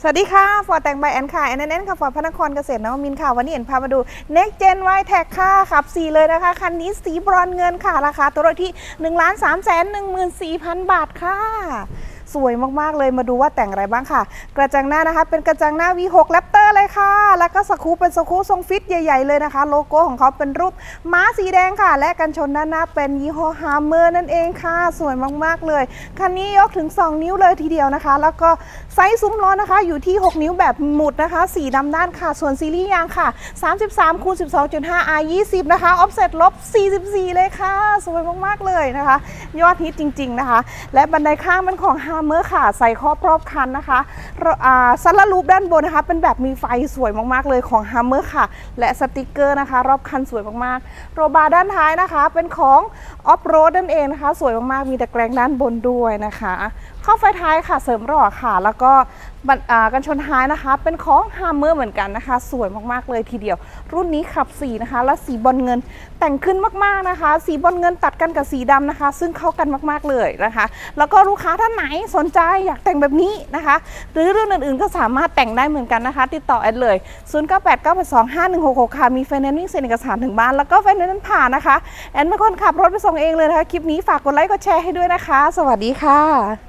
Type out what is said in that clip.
สวัสดีค่ะ ฟอร์แต่งใบแอนค่ะแอนแอนค่ะ ฟอร์พระนครเกษตรนวมินค่ะ วันนี้เอ็นพามาดู Next Gen Y t e c ค่ะ ขับ 4 เลยนะคะ คันนี้สีบรอนเงินค่ะ ราคาตัวรถที่ 1 3 1 4 0 0 0 บาทค่ะ สวยมากๆเลยมาดูว่าแต่งอะไรบ้างค่ะ กระจังหน้านะคะ เป็นกระจังหน้า V6 Raptor เลยค่ะ แล้วก็สกรูเป็นสกรูทรงฟิตใหญ่ๆเลยนะคะ โลโก้ของเขาเป็นรูปม้าสีแดงค่ะ และกันชนด้านหน้าเป็นยี่ห้อฮาร์เมอร์นั่นเองค่ะ สวยมากๆเลยคันนี้ยกถึง 2 นิ้วเลยทีเดียวนะคะ แล้วก็ไซส์ซุ้มล้อนะคะ อยู่ที่ 6 นิ้วแบบหมุดนะคะ สีดำด้านค่ะ ส่วนซีรีส์ยางค่ะ 33คูณ12.5 R 20นะคะออฟเซ็ตลบ44 เลยค่ะ สวยมากๆเลยนะคะ ยอดฮิตจริง ๆนะคะ และบันไดข้างเป็นของฮาร์เมอร์ค่ะ ใส่ครอบรอบคันนะคะอ่าซัลลรูปด้านบนนะคะ เป็นแบบมีไฟสวยมากๆเลยของฮาร์เมอร์ค่ะ และสติกเกอร์นะคะ รอบคันสวยมากๆ โรบาร์ด้านท้ายนะคะ เป็นของออฟโรดนั่นเองนะคะ สวยมากๆ มีตะแกรงด้านบนด้วยนะคะ ข้อไฟท้ายค่ะเสริมหล่อค่ะ แล้วก็กันชนท้ายนะคะ เป็นของฮาร์เมอร์เหมือนกันนะคะ สวยมากๆเลยทีเดียว รุ่นนี้ขับสีนะคะ และสีบอลเงินแต่งขึ้นมากๆนะคะ สีบอลเงินตัดกันกับสีดำนะคะ ซึ่งเข้ากันมากๆเลยนะคะ แล้วก็ลูกค้าท่านไหนสนใจอยากแต่งแบบนี้นะคะ หรือเรื่องอื่นๆก็สามารถแต่งได้เหมือนกันนะคะ ติดต่อแอดเลย 0 9 8 9 8 2 5 1 6 6 ค่ะมีไฟแนนซ์วิ่งเซ็นเอกสารถึงบ้านแล้วก็ไฟแนนซ์ผ่านนะคะแอนเป็นคนขับรถไปส่งเองเลยนะคะคลิปนี้ฝากกดไลค์กดแชร์ให้ด้วยนะคะ สวัสดีค่ะ